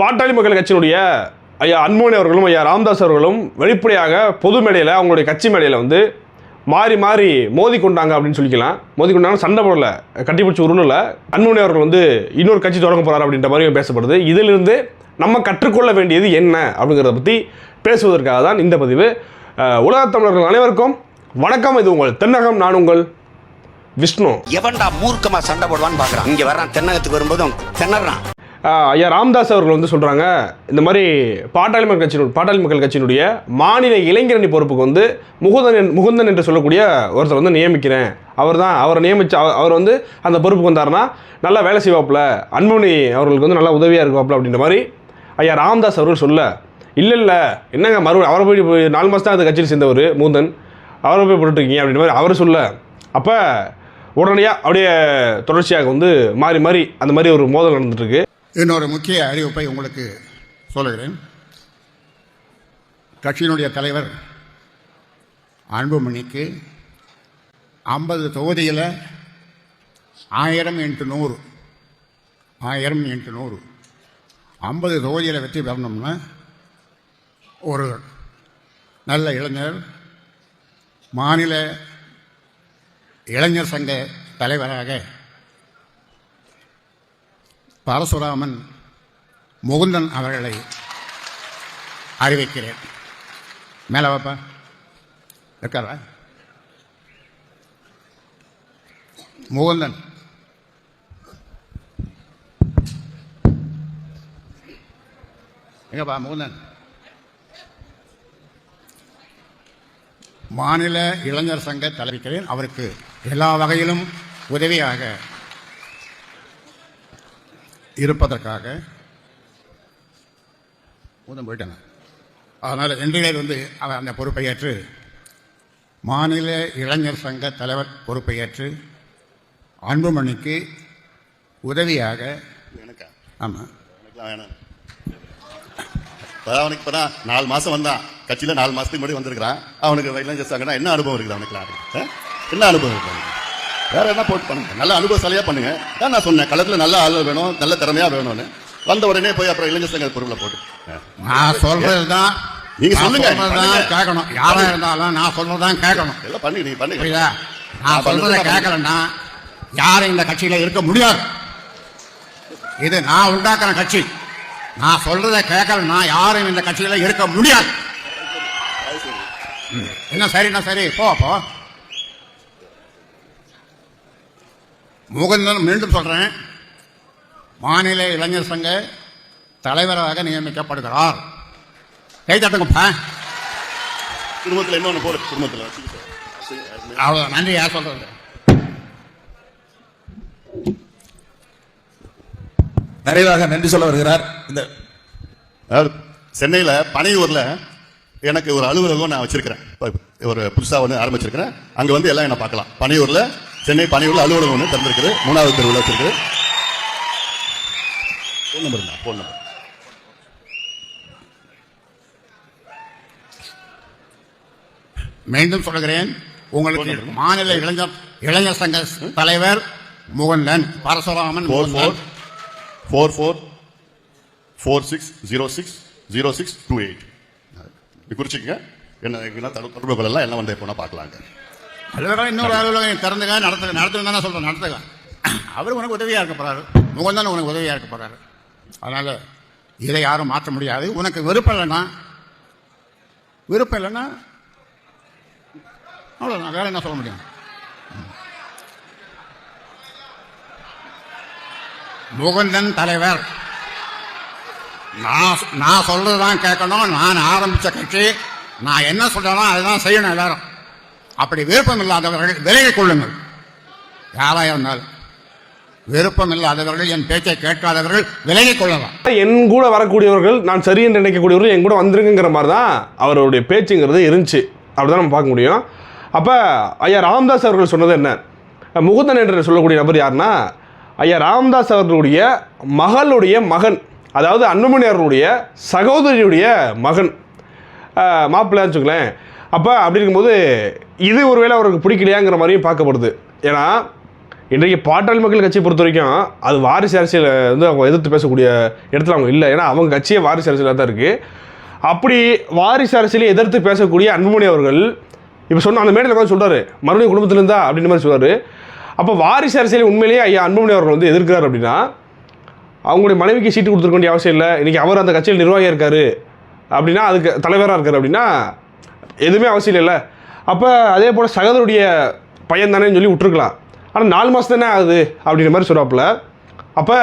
பாட்டாளி மக்கள் கட்சியினுடைய ஐயா அன்மோனி அவர்களும் ஐயா ராமதாஸ் அவர்களும் வெளிப்படையாக பொது மேடையில் அவங்களுடைய கட்சி மேடையில் வந்து மாறி மாறி மோதி கொண்டாங்க அப்படின்னு சொல்லிக்கலாம். மோதி கொண்டாங்க சண்டை போடல கட்டிப்பிடிச்சி உருளல அன்மோனி அவர்கள் வந்து இன்னொரு கட்சி தொடங்க போகிறார் அப்படின்ற மாதிரி பேசப்படுது. இதிலிருந்து நம்ம கற்றுக்கொள்ள வேண்டியது என்ன அப்படிங்கிறத பற்றி பேசுவதற்காக தான் இந்த பதிவு. அஹ், உலகத் தமிழர்கள் அனைவருக்கும் வணக்கம். இது உங்கள் தென்னகம் நான் உங்கள் விஷ்ணு. எவன்டா மூர்க்கமா சண்டை போடுவான்னு பாக்குறான். இங்க வர்றான் தென்னகத்துக்கு வரும்போது அவன் திணறான். ஐயா ராமதாஸ் அவர்கள் வந்து சொல்கிறாங்க இந்த மாதிரி பாட்டாளி மக்கள் கட்சியினுடைய பாட்டாளி மக்கள் கட்சியினுடைய மாநில இளைஞரணி பொறுப்புக்கு வந்து முகுந்தன் என்- முகுந்தன் என்று சொல்லக்கூடிய ஒருத்தர் வந்து நியமிக்கிறேன். அவர் தான் அவரை நியமிச்சு அவர் வந்து அந்த பொறுப்புக்கு வந்தாருன்னா நல்லா வேலை செய்வாப்பில் அன்புமணி அவர்களுக்கு வந்து நல்லா உதவியாக இருக்குவாப்பில் அப்படின்ற மாதிரி ஐயா ராம்தாஸ் அவர்கள் சொல்ல இல்லை இல்லை என்னங்க மறுபடியும் அவரை போய் போய் நாலு மாதம் தான் அந்த கட்சியில் சேர்ந்தவர் மூந்தன் அவரை போய் போட்டுருக்கீங்க அப்படின்ற மாதிரி அவர் சொல்ல. அப்போ உடனடியாக அப்படியே தொடர்ச்சியாக வந்து மாறி மாறி அந்த மாதிரி ஒரு மோதல் நடந்துட்டுருக்கு இன்னொரு முக்கிய அறிவிப்பை உங்களுக்கு சொல்லுகிறேன். கட்சியினுடைய தலைவர் அன்புமணிக்கு ஐம்பது தொகுதியில் ஆயிரம் இன்ட்டு நூறு. ஆயிரம் இன்ட்டு நூறு. ஐம்பது தொகுதியில் வெற்றி பெறணும்னா ஒரு நல்ல இளைஞர் மாநில இளைஞர் சங்க தலைவராக பரசுராமன் முகுந்தன் அவர்களை அறிவிக்கிறேன். மேலே வாப்பா. இருக்காரா முகுந்தன். எங்கப்பா முகுந்தன்? மாநில இளைஞர் சங்க தலைவிக்கிறேன் அவருக்கு எல்லா வகையிலும் உதவியாக இருப்பதற்காக ஊதம் போயிட்டாங்க அதனால் இன்றையிலே வந்து அவர் அந்த பொறுப்பை ஏற்று மாநில இளைஞர் சங்க தலைவர் பொறுப்பை ஏற்று அன்புமணிக்கு உதவியாக எனக்கா? ஆமாம் வேணாம். அவனுக்கு இப்போதான் நாலு மாதம் வந்தான். கட்சியில் நாலு மாதத்துக்கு முன்னாடி வந்திருக்கிறான். அவனுக்கு இளைஞர் சங்கன்னா என்ன அனுபவம் இருக்குது அவனுக்குலாம் ஆ? என்ன அனுபவம் இருக்கு அவனுக்கு? வேற என்ன போட்டு பண்ணுங்க? நல்ல அனுபவசாலியாக பண்ணுங்க. தான் நான் சொன்னேன் களத்தில் நல்ல ஆள் வேணும் நல்ல திறமையாக வேணும்னு. வந்த உடனே போய் அப்புறம் இளைஞர் சங்க பொருளை போட்டு. நான் சொல்றது தான் நீங்க சொல்லுங்க. கேட்கணும். யாரா இருந்தாலும் நான் சொல்றது தான் கேட்கணும். எல்லாம் பண்ணுங்க நீங்க பண்ணுங்க. நான் சொல்றதை கேட்கலன்னா யாரும் இந்த கட்சியில இருக்க முடியாது. இது நான் உண்டாக்குற கட்சி. நான் சொல்றதை கேட்கலன்னா யாரும் இந்த கட்சியில இருக்க முடியாது. என்ன சரிண்ணா சரி போ போ. முகுந்தன் மீண்டும் சொல்றேன். மாநில இளைஞர் சங்க தலைவராக நியமிக்கப்படுகிறார். கை தட்டுங்கப்பா. குடும்பத்தில் இன்னொன்று போடு குடும்பத்தில். அவ்வளோ நன்றி யார் சொல்றது? நிறைவாக நன்றி சொல்ல வருகிறார். இந்த சென்னையில் பனையூரில் எனக்கு ஒரு அலுவலகம் நான் வச்சிருக்கிறேன். ஒரு புதுசாக ஒன்று ஆரம்பிச்சிருக்கிறேன். அங்கே வந்து எல்லாம் என்ன பார்க்கலாம். பனையூரில் சென்னை பனையூரில் அலுவலகம் ஒன்று திறந்திருக்குது மூணாவது தெருவில் வச்சிருக்குது ஃபோன் நம்பர் தான் ஃபோன் நம்பர் மீண்டும் சொல்கிறேன். உங்களுக்கு மாநில இளைஞர் இளைஞர் சங்க தலைவர் Mukundan Parasuraman four four four four four six zero six zero six two eight குறிச்சிக்கங்க. என்ன என்ன தொடர்பு- தொடர்புகள் எல்லாம் எல்லாம் வந்து எப்போனா பார்க்கலாங்க. அலுவலகம் இன்னொரு அலுவலகம் திறந்துங்க நடத்துங்க நடத்துங்க தானே சொல்கிறேன் நடத்துங்க அவர் உனக்கு உதவியா இருக்க போறாரு. முகந்தன் உனக்கு உதவியா இருக்க போறாரு. அதனால இதை யாரும் மாற்ற முடியாது. உனக்கு விருப்பம் இல்லைன்னா விருப்பம் இல்லைன்னா அவ்வளோதான் வேற என்ன சொல்ல முடியும்? முகுந்தன் தலைவர். நான் நான் சொல்றதுதான் கேட்கணும். நான் ஆரம்பிச்ச கட்சி. நான் என்ன சொல்றேனோ அதுதான் செய்யணும் எல்லாரும். அப்படி விருப்பம் இல்லாதவர்கள் விலகிக் கொள்ளுங்கள். யாரா இருந்தாலும். விருப்பம் இல்லாதவர்கள் என் பேச்சை கேட்காதவர்கள் விலகிக் கொள்ளலாம். என் கூட வரக்கூடியவர்கள் நான் சரி என்று நினைக்கக்கூடியவர்கள் என் கூட வந்துருங்கிற மாதிரி தான் அவருடைய பேச்சுங்கிறது இருந்துச்சு. அப்படிதான் நம்ம பார்க்க முடியும். அப்போ ஐயா ராம்தாஸ் அவர்கள் சொன்னது என்ன? முகுந்தன் என்று சொல்லக்கூடிய நபர் யாருன்னா ஐயா ராம்தாஸ் அவர்களுடைய மகளுடைய மகன் அதாவது அன்புமணி அவர்களுடைய சகோதரியுடைய மகன். மாப்பிள்ளைன்னு வச்சுக்கலேன் அப்போ அப்படி இருக்கும்போது இது ஒருவேளை அவருக்கு பிடிக்கலையாங்கிற மாதிரியும் பார்க்கப்படுது. ஏன்னா இன்றைக்கு பாட்டாளி மக்கள் கட்சியை பொறுத்த வரைக்கும் அது வாரிசு அரசியல் வந்து அவங்க எதிர்த்து பேசக்கூடிய இடத்துல அவங்க இல்லை. ஏன்னா அவங்க கட்சியே வாரிசு அரசியலாக தான் இருக்குது அப்படி வாரிசு அரசியலை எதிர்த்து பேசக்கூடிய அன்புமணி அவர்கள் இப்போ சொன்ன அந்த மேடையில் உட்காந்து சொல்கிறாரு மறுபடியும் குடும்பத்தில் இருந்தா? அப்படின்ற மாதிரி சொல்றாரு. அப்போ வாரிசு அரசியலை உண்மையிலேயே ஐயா அன்புமணி அவர்கள் வந்து எதிர்க்கிறார் அப்படின்னா அவங்களுடைய மனைவிக்கு சீட்டு கொடுத்துருக்க வேண்டிய அவசியம் இல்லை. இன்றைக்கி அவர் அந்த கட்சியில் நிர்வாகியாக இருக்கார் அப்படின்னா அதுக்கு தலைவராக இருக்கார் அப்படின்னா எதுவுமே அவசியம் இல்லை அப்போ அதே போல் சகோதரருடைய பையன் தானேன்னு சொல்லி விட்டுருக்கலாம். ஆனால் நாலு மாதம் தானே ஆகுது அப்படின்ற மாதிரி சொல்கிறாப்புல அப்போ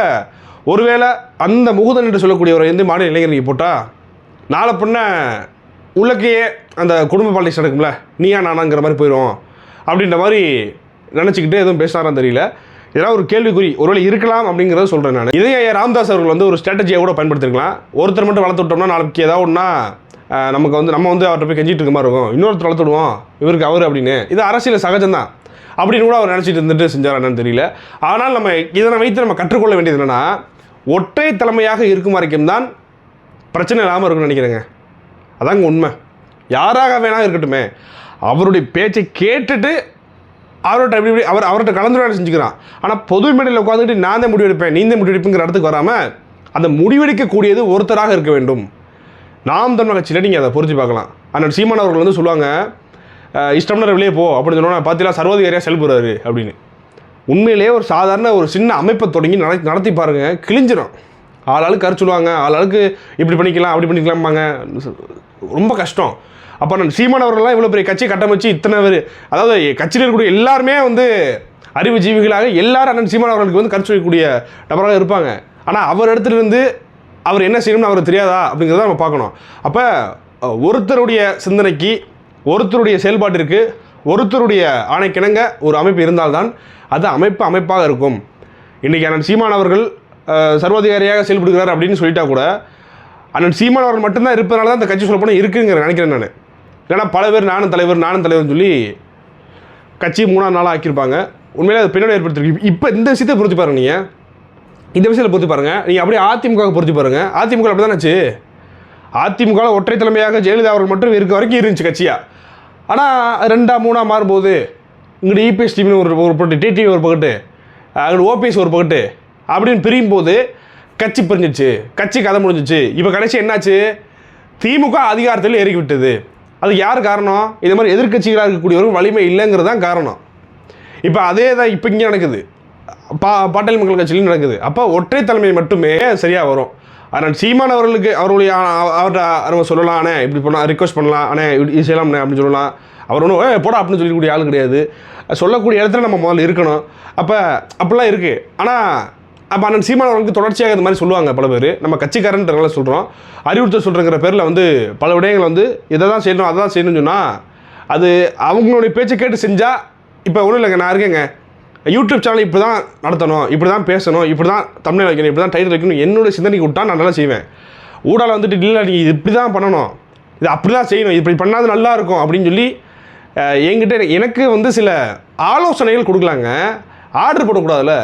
ஒருவேளை அந்த முகுதன் என்று சொல்லக்கூடிய ஒரு எந்த மாநில இளைஞருக்கு போட்டால் நாளை பொண்ண உள்ளக்கையே அந்த குடும்ப பாலிடிக்ஸ் நடக்கும்ல நீயா நானாங்கிற மாதிரி போயிடும் அப்படின்ற மாதிரி நினச்சிக்கிட்டு எதுவும் பேசினாரான்னு தெரியல. இதெல்லாம் ஒரு கேள்விக்குறி. ஒருவேளை இருக்கலாம் அப்படிங்கிறத சொல்கிறேன் நான். இதே ராம்தாஸ் அவர்கள் வந்து ஒரு ஸ்ட்ராட்டஜியை கூட பயன்படுத்திருக்கலாம். ஒருத்தர் மட்டும் வளர்த்து விட்டோம்னா நாளைக்கு ஏதாவது ஒன்றா நமக்கு வந்து நம்ம வந்து அவர்கிட்ட போய் கெஞ்சிட்டு இருக்க மாதிரி இருக்கும். இன்னொருத்தர் வளர்த்துடுவோம் இவருக்கு அவர் அப்படின்னு. இது அரசியல் சகஜம்தான். அப்படின்னு கூட அவர் நினச்சிட்டு இருந்துட்டு செஞ்சார் என்னன்னு தெரியல. ஆனால் நம்ம இதனை வைத்து நம்ம கற்றுக்கொள்ள வேண்டியது என்னென்னா ஒற்றை தலைமையாக இருக்கும் வரைக்கும் தான் பிரச்சனை இல்லாமல் இருக்கும்னு நினைக்கிறேங்க. அதாங்க உண்மை. யாராக வேணா இருக்கட்டுமே. அவருடைய பேச்சை கேட்டுட்டு அவர்கிட்ட எப்படி அவர் அவர்கிட்ட கலந்துரையாடல் செஞ்சுக்கிறான். ஆனால் பொது மேடையில் உட்காந்துட்டு நான் தான் முடிவெடுப்பேன் நீந்த முடிவெடுப்புங்கிற இடத்துக்கு வராமல் அந்த முடிவெடுக்கக்கூடியது ஒருத்தராக இருக்க வேண்டும். நாம் தமிழ் கட்சியில் நீங்கள் அதை பொறுத்து பார்க்கலாம். அண்ணன் சீமான் அவர்கள் வந்து சொல்லுவாங்க இஷ்டம்னா வெளியே போ அப்படின்னு சொன்னோன்னா பார்த்தீங்களா சர்வாதிகாரியாக செயல்படுறாரு அப்படின்னு. உண்மையிலேயே ஒரு சாதாரண ஒரு சின்ன அமைப்பை தொடங்கி நடத்தி நடத்தி பாருங்கள் கிழிஞ்சிடும் ஆளாளுக்கு கரு சொல்லுவாங்க ஆளாளுக்கு இப்படி பண்ணிக்கலாம் அப்படி பண்ணிக்கலாம்பாங்க. ரொம்ப கஷ்டம். அப்போ நான் சீமான் அவர்கள்லாம் இவ்வளோ பெரிய கட்சி கட்டமைச்சு இத்தனை பேர் அதாவது கட்சியில் இருக்கக்கூடிய எல்லாருமே வந்து அறிவு ஜீவிகளாக எல்லாரும் அண்ணன் சீமான் அவர்களுக்கு வந்து கருத்து சொல்லக்கூடிய நபராக இருப்பாங்க. ஆனால் அவர் இடத்துல இருந்து அவர் என்ன செய்யணும்னு அவருக்கு தெரியாதா அப்படிங்கிறத நம்ம பார்க்கணும். அப்போ ஒருத்தருடைய சிந்தனைக்கு ஒருத்தருடைய செயல்பாட்டிற்கு ஒருத்தருடைய ஆணைக்கிணங்க ஒரு அமைப்பு இருந்தால்தான் அது அமைப்பு அமைப்பாக இருக்கும். இன்றைக்கி அண்ணன் சீமான் அவர்கள் சர்வாதிகாரியாக செயல்படுகிறார் அப்படின்னு சொல்லிட்டா கூட அண்ணன் சீமான் அவர்கள் மட்டும்தான் இருப்பதனால தான் அந்த கட்சி சொல்லப்போனால் இருக்குங்கிற நினைக்கிறேன் நான். ஏன்னா பல பேர் நானும் தலைவர் நானும் தலைவர்னு சொல்லி கட்சி மூணாம் நாளாக ஆக்கியிருப்பாங்க. உண்மையிலே அது பின்னாடி ஏற்படுத்திருக்கு இப்போ இந்த விஷயத்தை பொறுத்து பாருங்க நீங்கள் இந்த விஷயத்தில் பொறுத்து பாருங்க. நீங்கள் அப்படியே அதிமுக பொறுத்து பாருங்க. அதிமுக அப்படி தானே அதிமுக ஒற்றை தலைமையாக ஜெயலலிதா அவர்கள் மட்டும் இருக்க வரைக்கும் இருந்துச்சு கட்சியாக ஆனால் ரெண்டா மூணா மாறும்போது இங்கிட்ட இபிஎஸ் டிவின்னு ஒரு ஒரு பக்கத்து டிடிவி ஒரு பக்கத்து அங்கிட்ட ஓபிஎஸ் ஒரு பக்கத்து அப்படின்னு பிரியும் போது கட்சி பிரிஞ்சிச்சு கட்சி கதை முடிஞ்சிச்சு இப்போ கடைசி என்னாச்சு? திமுக அதிகாரத்தில் ஏறி விட்டது அதுக்கு யார் காரணம்? இது மாதிரி எதிர்க்கட்சிகளாக இருக்கக்கூடியவர்கள் வலிமை இல்லைங்கிறது தான் காரணம். இப்போ அதே தான் இப்போ இங்கே நடக்குது. பா பாட்டாளி மக்கள் கட்சியிலும் நடக்குது. அப்போ ஒற்றை தலைமை மட்டுமே சரியாக வரும். ஆனால் சீமான் அவர்களுக்கு அவருடைய அவர்கிட்ட நம்ம சொல்லலாம் அண்ணே இப்படி பண்ணலாம் ரிக்வஸ்ட் பண்ணலாம் அண்ணே இப்படி இது செய்யலாம்ண்ணே அப்படின்னு சொல்லலாம். அவர் ஒன்றும் ஏ போடா அப்படின்னு சொல்லக்கூடிய ஆள் கிடையாது. சொல்லக்கூடிய இடத்துல நம்ம முதல்ல இருக்கணும். அப்போ அப்படிலாம் இருக்குது ஆனால் அப்போ அண்ணன் சீமான் அவர்களுக்கு தொடர்ச்சியாக இந்த மாதிரி சொல்லுவாங்க பல பேர். நம்ம கட்சிக்காரன்றதுனால சொல்கிறோம் அறிவுறுத்தல் சொல்கிறங்கிற பேரில் வந்து பல விடயங்கள் வந்து இதை தான் செய்யணும் அதை தான் செய்யணும்னு சொன்னால் அது அவங்களுடைய பேச்சை கேட்டு செஞ்சால் இப்போ ஒன்றும் இல்லைங்க நான் இருக்கேங்க. யூடியூப் சேனல் இப்படி தான் நடத்தணும் இப்படி தான் பேசணும் இப்படி தான் தமிழ் வைக்கணும் இப்படி தான் டைட்டில் வைக்கணும் என்னோட சிந்தனைக்கு விட்டா நான் நல்லா செய்வேன். ஊடால வந்துட்டு இல்லை நீங்கள் இது இப்படி தான் பண்ணணும் இது அப்படி தான் செய்யணும் இப்படி பண்ணாது நல்லா இருக்கும் அப்படின்னு சொல்லி என்கிட்ட எனக்கு- வந்து சில ஆலோசனைகள் கொடுக்கலாங்க. ஆர்டர் போடக்கூடாதுல்ல?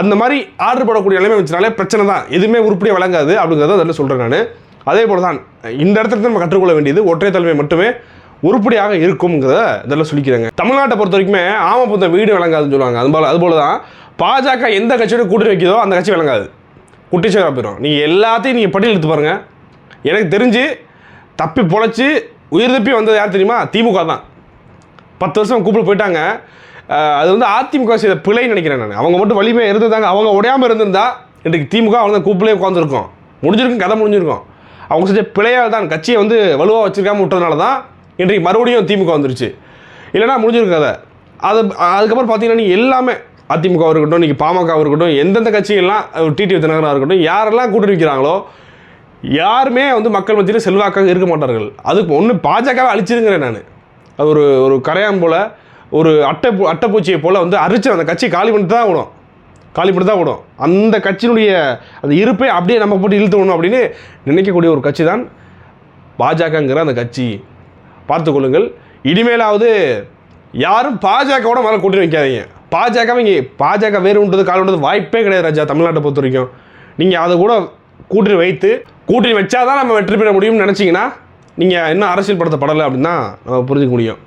அந்த மாதிரி ஆர்டர் போடக்கூடிய நிலைமை வச்சுனாலே பிரச்சனை தான். எதுவுமே உருப்படியாக வழங்காது அப்படிங்கிறத அதில் சொல்கிறேன் நான். அதே போல் தான் இந்த இடத்துல தான் நம்ம கற்றுக்கொள்ள வேண்டியது ஒற்றை தலைமை மட்டுமே உருப்படியாக இருக்கும்ங்கிறத இதெல்லாம் சொல்லிக்கிறாங்க. தமிழ்நாட்டை பொறுத்த வரைக்குமே ஆமாம் வீடு விளங்காதுன்னு சொல்லுவாங்க. அது போல் அது தான் பாஜக எந்த கட்சியோட கூட்டணி வைக்கிறதோ அந்த கட்சி விளங்காது. குட்டிச்சவராக போயிடும் நீங்கள் எல்லாத்தையும் நீங்கள் பட்டியல் எடுத்து பாருங்கள் எனக்கு தெரிஞ்சு தப்பி பொழைச்சி உயிர் தப்பி வந்தது யார் தெரியுமா? திமுக தான். பத்து வருஷம் கூப்பிட்டு போயிட்டாங்க. அது வந்து அதிமுக செய்த பிழைன்னு நினைக்கிறேன் நான். அவங்க மட்டும் வலிமை இருந்திருந்தாங்க அவங்க உடையாமல் இருந்திருந்தா இன்றைக்கு திமுக அவங்க தான் கூப்பிலே உட்காந்துருக்கோம் முடிஞ்சிருக்கும் கதை முடிஞ்சிருக்கும். அவங்க செஞ்ச பிழையால் தான் கட்சியை வந்து வலுவாக வச்சுருக்காம விட்டதுனால தான் இன்றைக்கு மறுபடியும் திமுக வந்துருச்சு. இல்லைன்னா முடிஞ்சிருக்கும் கதை. அது அதுக்கப்புறம் பார்த்தீங்கன்னா நீங்கள் எல்லாமே அதிமுக இருக்கட்டும் இன்றைக்கி பாமக இருக்கட்டும் எந்தெந்த கட்சிகள்லாம் டிடி தினகராக இருக்கட்டும் யாரெல்லாம் கூட்டணி வைக்கிறாங்களோ யாருமே வந்து மக்கள் மத்தியில் செல்வாக்காக இருக்க மாட்டார்கள். அதுக்கு ஒன்று பாஜகவை அழிச்சிருங்கிறேன் நான். அது ஒரு ஒரு கரையான் போல் ஒரு அட்டை அட்டைப்பூச்சியை போல் வந்து அரிச்சு அந்த கட்சி காலி பண்ணிட்டு தான் விடும் காலி பண்ணி தான் விடும் அந்த கட்சியினுடைய அந்த இருப்பை அப்படியே நம்ம போட்டு இழுத்து விடணும் அப்படின்னு நினைக்கக்கூடிய ஒரு கட்சி தான் பாஜகங்கிற அந்த கட்சி. பார்த்துக்கொள்ளுங்கள். இனிமேலாவது யாரும் பாஜகவோட மேலே கூட்டணி வைக்காதீங்க. பாஜக இங்கே பாஜக வேறு உண்டது கால் உண்டது வாய்ப்பே கிடையாது ராஜா தமிழ்நாட்டை பொறுத்த வரைக்கும். நீங்கள் அதை கூட கூட்டணி வைத்து கூட்டணி வச்சாதான் நம்ம வெற்றி பெற முடியும்னு நினச்சிங்கன்னா நீங்கள் இன்னும் அரசியல் படுத்தப்படலை அப்படின்னா நம்ம புரிஞ்சுக்க முடியும்.